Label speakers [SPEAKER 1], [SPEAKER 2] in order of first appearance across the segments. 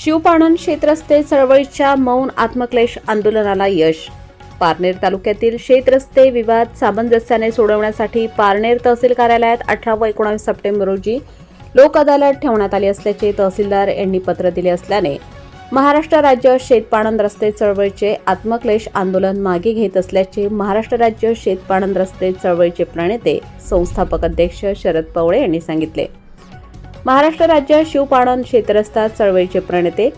[SPEAKER 1] शिवपाणन शेतरस्ते चळवळीच्या मौन आत्मक्लेश आंदोलनाला यश. पारनेर तालुक्यातील शेतरस्ते विवाद सामंजस्याने सोडवण्यासाठी पारनेर तहसील कार्यालयात अठरा व एकोणावीस सप्टेंबर रोजी लोक अदालत ठेवण्यात आली असल्याचे तहसीलदार यांनी पत्र दिले असल्याने महाराष्ट्र राज्य शेतपाणंद रस्ते चळवळीचे आत्मक्लेश आंदोलन मागे घेत असल्याचे महाराष्ट्र राज्य शेतपाणंद रस्ते चळवळीचे प्रणेते संस्थापक अध्यक्ष शरद पवळे यांनी सांगितले. महाराष्ट्र राज्य शिवपाणन क्षेत्रस्था चळवळीचे प्रणेते.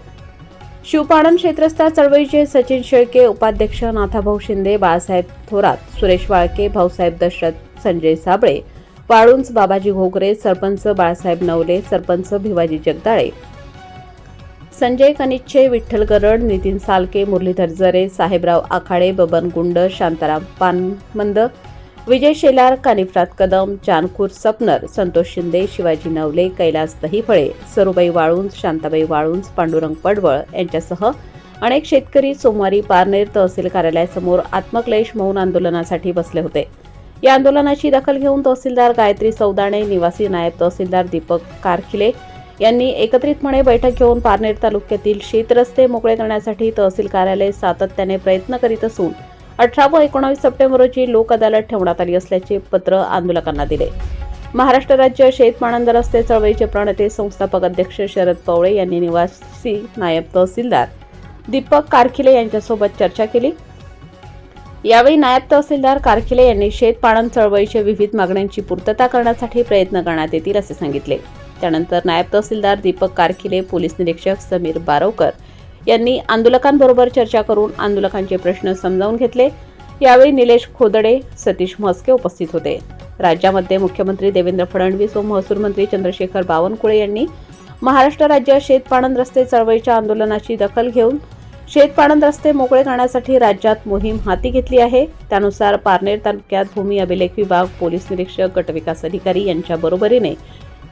[SPEAKER 1] शिवपाणन क्षेत्रस्था चळवळीचे सचिन शेळके उपाध्यक्ष नाथाभाऊ शिंदे बाळासाहेब थोरात सुरेश वाळके भाऊसाहेब दशरथ संजय साबळे वाळुंज बाबाजी घोगरे सरपंच बाळासाहेब नवले सरपंच भिवाजी जगदाळे संजय कनिच्छे विठ्ठल गरड नितीन सालके मुरलीधर जरे साहेबराव आखाडे बबन गुंड शांताराम पानमंद विजय शेलार कानिफरात कदम जानखूर सपनर संतोष शिंदे शिवाजी नवले कैलास दहीफळे सरुबाई वाळुंज शांताबाई वाळुंज पांडुरंग पडवळ यांच्यासह अनेक शेतकरी सोमवारी पारनेर तहसील कार्यालयासमोर आत्मक्लेश मौन आंदोलनासाठी बसले होते. या आंदोलनाची दखल घेऊन तहसीलदार गायत्री सौदाणे निवासी नायब तहसीलदार दीपक कारखिले यांनी एकत्रितपणे बैठक घेऊन पारनेर तालुक्यातील शेतरस्ते मोकळे करण्यासाठी तहसील कार्यालय सातत्याने प्रयत्न करीत असून अठरा व एकोणावीस सप्टेंबर रोजी लोक अदालत ठेवण्यात आली असल्याचे पत्र आंदोलकांना दिले. महाराष्ट्र राज्य शेतमानंद रस्ते चळवळीचे प्रणेते संस्थापक अध्यक्ष शरद पवळे यांनी निवासी नायब तहसीलदार दीपक कारखिले यांच्यासोबत चर्चा केली. यावेळी नायब तहसीलदार कारखिले यांनी शेतपाणन चळवळीच्या विविध मागण्यांची पूर्तता करण्यासाठी प्रयत्न करण्यात येतील असे सांगितले. त्यानंतर नायब तहसीलदार दीपक कारखिले पोलीस निरीक्षक समीर बारवकर यांनी आंदोलकांबरोबर चर्चा करून आंदोलकांचे प्रश्न समजावून घेतले. यावेळी निलेश खोदडे सतीश म्हस्के उपस्थित होते. राज्यामध्ये मुख्यमंत्री देवेंद्र फडणवीस व महसूल मंत्री चंद्रशेखर बावनकुळे यांनी महाराष्ट्र राज्य शेतपाणंद रस्ते चळवळीच्या आंदोलनाची दखल घेऊन शेतपाणंद रस्ते मोकळे करण्यासाठी राज्यात मोहीम हाती घेतली आहे. त्यानुसार पारनेर तालुक्यात भूमी अभिलेख विभाग पोलीस निरीक्षक गटविकास अधिकारी यांच्या बरोबरीने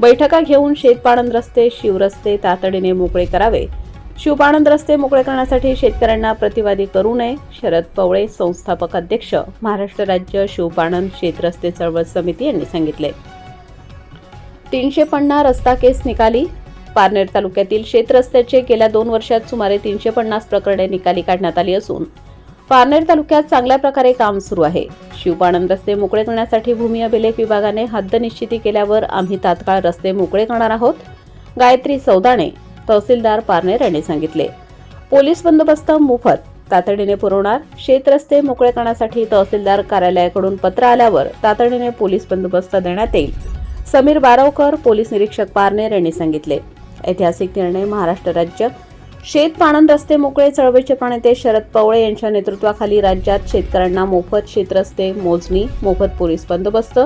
[SPEAKER 1] बैठका घेऊन शेतपाणंद रस्ते शिवरस्ते तातडीने मोकळे करावे. शिवपाणंद रस्ते मोकळे करण्यासाठी शेतकऱ्यांना प्रतिवादी करू नये. शरद पवळे संस्थापक अध्यक्ष महाराष्ट्र राज्य शिवपाणंद शेतरस्ते चळवळ समिती यांनी सांगितले. तीनशे पन्नास रस्ता केस निकाली. पारनेर तालुक्यातील शेतरस्त्याचे गेल्या दोन वर्षात सुमारे तीनशे पन्नास प्रकरणे निकाली काढण्यात आली असून पारनेर तालुक्यात चांगल्या प्रकारे काम सुरू आहे. शिवपाणंद रस्ते मोकळे करण्यासाठी भूमी अभिलेख विभागाने हद्द निश्चिती केल्यावर आम्ही तात्काळ रस्ते मोकळे करणार आहोत. गायत्री सौदाणे तहसीलदार पारनेर यांनी सांगितले. पोलीस बंदोबस्त मोफत. तातडीने पुरवणार. शेतरस्ते मोकळे करण्यासाठी तहसीलदार कार्यालयाकडून पत्र आल्यावर तातडीने पोलीस बंदोबस्त देण्यात येईल. समीर बारवकर पोलीस निरीक्षक पारनेर यांनी सांगितले. ऐतिहासिक निर्णय महाराष्ट्र राज्य. शेत पाणंद रस्ते मोकळे. चळवळीचे प्रणेते शरद पवळे यांच्या नेतृत्वाखाली राज्यात शेतकऱ्यांना मोफत शेतरस्ते मोजणी मोफत पोलीस बंदोबस्त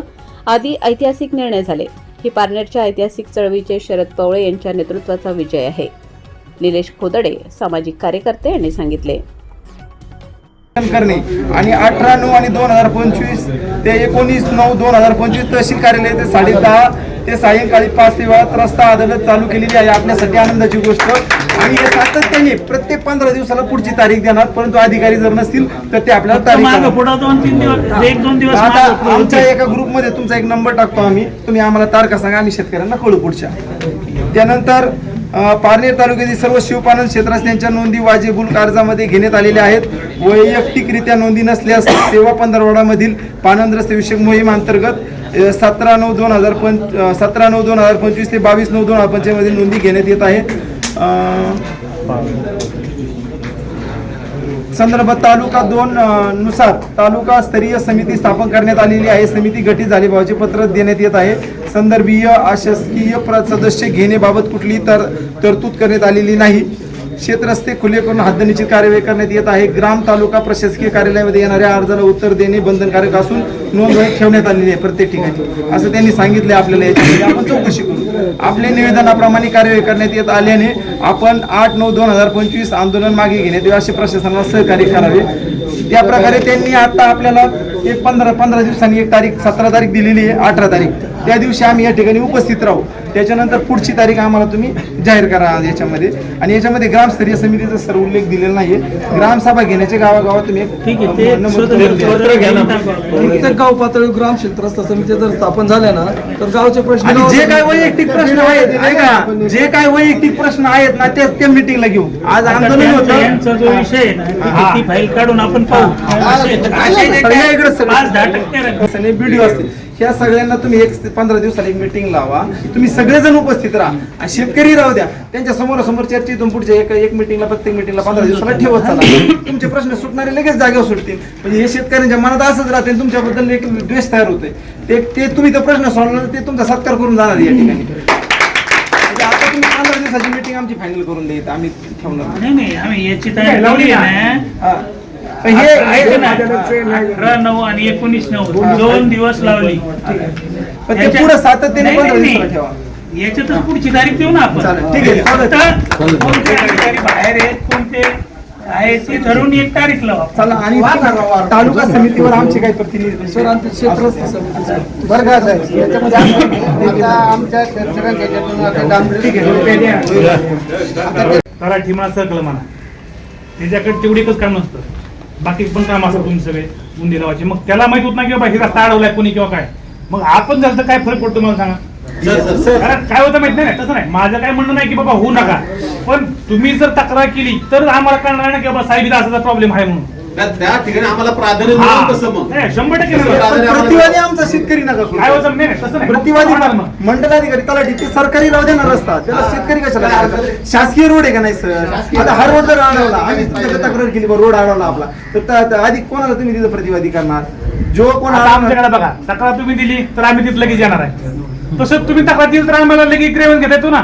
[SPEAKER 1] आदी ऐतिहासिक निर्णय झाले. ही पारनेरच्या ऐतिहासिक चळवळीचे शरद पवळे यांच्या नेतृत्वाचा विजय आहे. निलेश खोदडे सामाजिक कार्यकर्ते यांनी सांगितले.
[SPEAKER 2] करणे. आणि अठरा नऊ आणि दोन हजार पंचवीस ते एकोणीस नऊ दोन हजार पंचवीस तहसील कार्यालय ते साडे दहा ते सायंकाळी पाच ते वेळात रस्ता अदालत चालू केलेली आहे. आपल्यासाठी आनंदाची गोष्ट. आणि हे सातत्याने प्रत्येक पंधरा दिवसाला पुढची तारीख देणार परंतु अधिकारी जर नसतील तर ते आपल्याला तारीख
[SPEAKER 3] मागं. पुढं दोन तीन दिवस एक दोन दिवस
[SPEAKER 2] आता
[SPEAKER 3] मागं पुढं.
[SPEAKER 2] आमच्या. एका ग्रुपमध्ये तुमचा एक नंबर टाकतो आम्ही. तुम्ही आम्हाला तारखा सांगा आम्ही शेतकऱ्यांना कळू पुढच्या. त्यानंतर अं, पारनेर तालुक्यातील सर्व शिवपालन क्षेत्रास त्यांच्या नोंदी वाजेबुल अर्जामध्ये घेण्यात आलेल्या आहेत. वैयक्तिकरित्या नोंदी नसल्यास सेवा पंधरवडामधील पानंद रस्ते विषयक मोहीम अंतर्गत सतरा नऊ दोन हजार पंच सतरा नऊ दोन हजार पंचवीस ते बावीस नऊ दोन हजार पंचवीसमध्ये नोंदी घेण्यात येत आहे. संदर्भ तालुका दोन नुसार तालुका स्तरीय समिती स्थापन करण्यात आलेली आहे. समिती गठीत झाली. भावाचे पत्र देण्यात येत आहे. संदर्भीय अशासकीय प्र- सदस्य घेण्याबाबत कुठलीही तर तरतूद करण्यात आलेली नाही. शेतरस्ते खुले करून हद्दनिश्चित कार्यवाही करण्यात येत आहे. ग्राम तालुका प्रशासकीय कार्यालयामध्ये येणाऱ्या अर्जाला उत्तर देणे बंधनकारक असून नोंदवही ठेवण्यात आलेली आहे प्रत्येक ठिकाणी. असं त्यांनी सांगितले आपल्याला याच्यामध्ये. आपण चौकशी करू. आपल्या निवेदनाप्रमाणे कार्यवाही करण्यात येत आल्याने आपण आठ नऊ दोन हजार पंचवीस आंदोलन मागे घेण्यात असे प्रशासनाला सहकार्य करावे. त्या प्रकारे त्यांनी आता आपल्याला एक पंधरा पंधरा दिवसांनी एक तारीख सतरा तारीख दिलेली आहे अठरा तारीख. त्या दिवशी आम्ही या ठिकाणी उपस्थित राहू. त्याच्यानंतर पुढची तारीख आम्हाला तुम्ही जाहीर करा याच्यामध्ये. आणि याच्यामध्ये ग्रामस्तरीय समितीचा सर्व उल्लेख दिलेला नाहीये. ग्रामसभा घेण्याचे गावागावात तुम्ही
[SPEAKER 4] गाव पातळी ग्राम क्षेत्रस्थ समित्या जर स्थापन झाल्या ना तर गावचे प्रश्न
[SPEAKER 2] आणि जे काय वैयक्तिक प्रश्न आहेत ऐका जे काय वैयक्तिक प्रश्न आहेत ना ते त्या मिटिंगला घेऊ आज आंदोलन होतं.
[SPEAKER 3] यांचा जो विषय आहे ना ती फाईल काढून आपण पाहू.
[SPEAKER 2] इकडे सगळं-
[SPEAKER 3] दहा टक्के
[SPEAKER 2] असतील. ह्या सगळ्यांना तुम्ही एक पंधरा दिवसाला एक मिटिंग लावा. तुम्ही सगळेजण उपस्थित राहा. आणि शेतकरी राहू द्या. त्यांच्या समोरासमोर चर्चेतून पुढच्या एक एक मिटिंगला प्रत्येक मिटिंगला पंधरा दिवसाला ठेवत चला. तुमचे प्रश्न सुटणारे लगेच जागेवर सुटतील. म्हणजे हे शेतकऱ्यांच्या मनात असंच राहते तुमच्याबद्दल एक द्वेष तयार होतोय. ते ते तुम्ही ते प्रश्न सोडवणार ते तुमचा सत्कार करून जाणार या ठिकाणी. म्हणजे पंधरा दिवसाची मिटिंग आमची फायनल करून द्यायची आम्ही ठेवणार
[SPEAKER 3] नाही. नाही आम्ही याची तयारी लावली आहे अठरा नऊ आणि एकोणीस नऊ. दोन दिवस लावली.
[SPEAKER 2] पण ते
[SPEAKER 3] याच्या-
[SPEAKER 2] पुढे सातत्याने
[SPEAKER 3] याच्यातच पुढची तारीख देऊ ना आपण.
[SPEAKER 2] ठीक आहे,
[SPEAKER 3] कोणते अधिकारी बाहेर आहेत कोणते ते एक तारीख लावा.
[SPEAKER 2] चला आणि तालुका समितीवर आमचे काही प्रतिनिधी
[SPEAKER 4] सर आमचे
[SPEAKER 2] बरं का साहेब याच्यामध्ये आमच्या शेतकऱ्यांच्या
[SPEAKER 5] त्याच्याकडे तेवढी एकच काम नसतं. बाकी पण काम असतं तुमचे सगळे बुंदी लावायचे. मग त्याला माहीत होत नाही किंवा हे रस्ता अडवलाय कोणी किंवा काय. मग आपण झालं तर काय फरक पडतो मला सांगा? कारण काय होतं माहीत नाही ना, तसं नाही. माझं काय म्हणणं नाही की बाबा होऊ नका. पण तुम्ही जर तक्रार केली तर आम्हाला कळणार नाही की बाबा साहेब असा प्रॉब्लेम आहे म्हणून.
[SPEAKER 6] त्या ठिकाणी आम्हाला प्राधान्य
[SPEAKER 5] हा.
[SPEAKER 6] मिळेल कसं मग.
[SPEAKER 5] नाही, शंभर टक्के
[SPEAKER 6] कसं
[SPEAKER 5] नाही.
[SPEAKER 6] प्राधान्य
[SPEAKER 2] पण प्रतिवादी आमचा शेतकरी नका करू.
[SPEAKER 5] काय होतं नाही नाही, मग
[SPEAKER 2] मंडलाधिकारी तलाठी ते सरकारी राहू दे ना रस्ता त्याला शेतकरी कशाला करायचं? शासकीय रोड आहे का नाही सर? आता हा रोड जर अडवला आम्ही तुमच्याकडे तक्रार केली बा रोड अडवला आपला. तर त्या- त्या आधी कोणाला तुम्ही तिथं प्रतिवादी करणार? जो कोण
[SPEAKER 5] आता आमच्याकडे बघा तक्रार तुम्ही दिली तर आम्ही तिथं लगेच येणार आहे. तसंच तुम्ही तक्रार दिली तर आम्हाला लगेच ग्रेवन घेता येतो ना.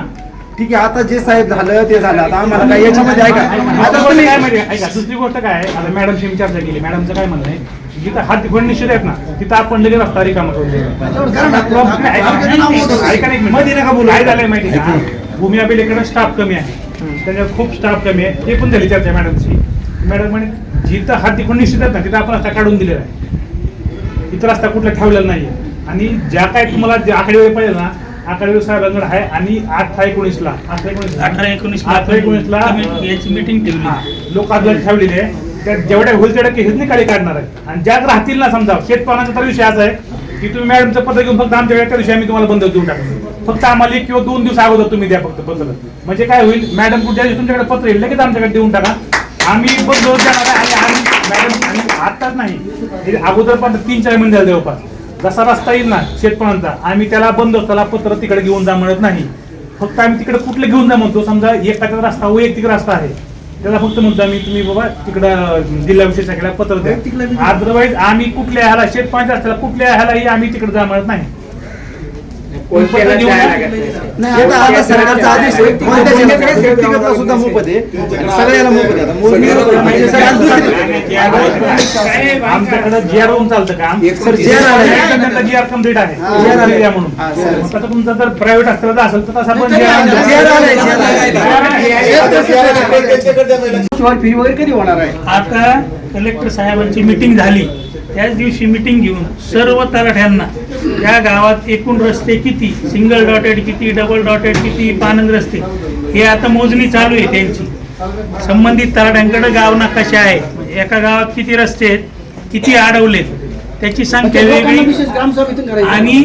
[SPEAKER 2] ठीक आहे आता जे साहेब झालं ते झालं. आता आम्हाला काय याच्यामध्ये ऐका.
[SPEAKER 5] आता
[SPEAKER 2] आता
[SPEAKER 5] तुम्ही
[SPEAKER 2] तुम्ही
[SPEAKER 5] काय माहिती आहे? ऐका. दुसरी गोष्ट काय आहे? आता मॅडमशी मी चर्चा केली मॅडमचं काय म्हणणं आहे? जिथं हात तिकोण निश्चित आहेत ना तिथं आपण लगेच रस्ता रिकामा करून. नाही.
[SPEAKER 2] मध्ये नका बोलू.
[SPEAKER 5] काय झालंय माहिती का? भूमी अभिलेखकडे स्टाफ कमी आहे. त्याच्यात खूप स्टाफ कमी आहे. ते पण झाली चर्चा मॅडमची? मॅडम म्हणे जिथं हात तिकोण निश्चित आहेत ना तिथं आपण रस्ता काढून दिलेला आहे. इथं रस्ता कुठला ठेवलेला नाहीये. आणि ज्या काय तुम्हाला जे आकडेवारी पाहिजे ना आकडेवारी साहेबांकडे आहे. आणि अठरा एकोणीसला अठरा एकोणीस
[SPEAKER 3] अठरा एकोणीस
[SPEAKER 5] अठरा एकोणीसला
[SPEAKER 3] याची मीटिंग ठेवली.
[SPEAKER 5] लोक अदालत ठेवलेली आहे. त्या जेवढ्या होईल तेवढ्या केसेस निकाली काढणार आहे. आणि ज्यात राहतील ना समजा शेतपालनाचा तर विषय असा आहे की तुम्ही मॅडमचं पत्र घेऊन फक्त आमच्याकडे त्या दिवशी आम्ही तुम्हाला बंद देऊन टाकतो. फक्त आम्हाला एक किंवा दोन दिवस अगोदर तुम्ही द्या फक्त बंद. म्हणजे काय होईल मॅडम पुढच्या दिवशी तुमच्याकडे पत्र येईल लगेच आमच्याकडे देऊन टाका. आम्ही बंद देणार आहे आणि मॅडम आणि आत्ताच नाही. हे अगोदर पण तीन चार महिने झाले जवळपास. जसा रस्ता येईल ना शेतपणाचा आम्ही त्याला बंद त्याला पत्र तिकडे घेऊन जा म्हणत नाही. फक्त आम्ही तिकडे कुठले घेऊन जा म्हणतो समजा एखादा रस्ता वैयक्तिक रस्ता आहे. त्याला फक्त म्हणतो आम्ही तुम्ही बाबा तिकडं जिल्हा विशेष शाखेला पत्र द्या. अदरवाईज आम्ही कुठल्या ह्याला शेतपाण्याच्या रस्त्याला कुठल्या ह्यालाही आम्ही तिकडे जा म्हणत नाही पत्र देऊन द्या.
[SPEAKER 2] नाही, आता आता सरकारचा आदेश आहे. सुद्धा मोफत सगळ्याला मोफत म्हणजे
[SPEAKER 5] आमच्याकडे जी आर होऊन चालतं काम जी आर कंप्लीट आहे. म्हणून.
[SPEAKER 2] हा,
[SPEAKER 5] तुमचं जर प्रायव्हेट असलं तर असेल तर तसा पण
[SPEAKER 4] फी वगैरे कधी होणार आहे?
[SPEAKER 3] आता कलेक्टर साहेबांची मीटिंग झाली. त्याच दिवशी मीटिंग घेऊन सर्व तलाठ्यांना या गावात एकूण रस्ते किती? सिंगल डॉटेड किती? डबल डॉटेड किती? पानंद रस्ते. हे आता मोजणी चालू आहे त्यांची. संबंधित तलाठ्यांकडे गाव नकाशा आहे. एका गावात किती रस्ते आहेत? किती अडवलेत? त्याची संख्या वेगळी
[SPEAKER 4] ग्रामसभेतून करायचं.
[SPEAKER 3] आणि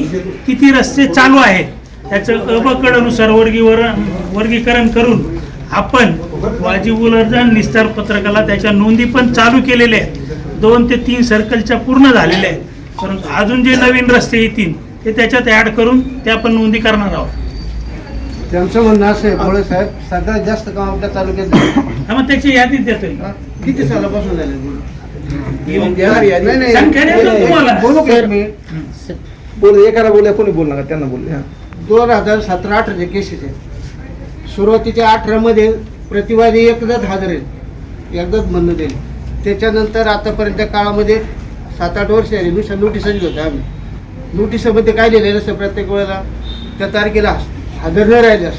[SPEAKER 3] किती रस्ते चालू आहेत? त्याचं अबकडनुसार वर्गीवर वर्गीकरण करून आपण वाजीब उलर्जन निस्तार पत्रकाला त्याच्या नोंदी पण चालू केलेल्या आहेत दोन ते तीन सर्कलच्या पूर्ण झालेल्या आहेत परंतु अजून जे नवीन रस्ते येतील ते त्याच्यात ऍड करून त्या पण नोंदी करणार आहोत
[SPEAKER 7] त्यांचं म्हणणं असं आहे भोळे साहेब सगळ्यात जास्त काम आपल्या तालुक्यात झालं.
[SPEAKER 3] हा, मग त्याची यादी देतोय
[SPEAKER 7] किती सालापासून झालं. नाही, नाही.
[SPEAKER 3] संख्या देतो तुम्हाला.
[SPEAKER 7] बोलू का एक मिनिट?
[SPEAKER 2] बोल एकाला बोलूया कोणी बोल नका त्यांना बोलले
[SPEAKER 7] दोन हजार सतरा अठराचे केसेस आहेत सुरुवातीच्या अठरामध्ये प्रतिवादी एकदाच हजर आहेत एकदाच म्हणणं दिले त्याच्यानंतर आतापर्यंतच्या काळामध्ये सात आठ वर्ष आली नुसत्या नोटिसच होत्या आम्ही. नोटिसमध्ये काय लिहिलेलं असतं प्रत्येक वेळेला? त्या तारखेला हजर न राहिल्यास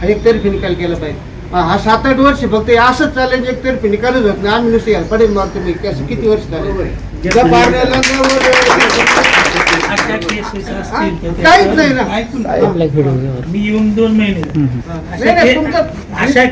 [SPEAKER 7] हा एकतर्फी निकाल केला पाहिजे. हा हा सात आठ वर्ष फक्त असंच चालेल एकतर्फी निकालच होत नाही. आम्ही नुसते पडेल मारतो मी कसं किती वर्ष झाले?
[SPEAKER 3] अशा केसेस असतील तर
[SPEAKER 7] काहीच नाही ना.
[SPEAKER 3] ऐकून घ्या. मी येऊन दोन महिने
[SPEAKER 7] नाही, नाही,
[SPEAKER 3] अशा
[SPEAKER 7] तुमचं-
[SPEAKER 3] के- अशा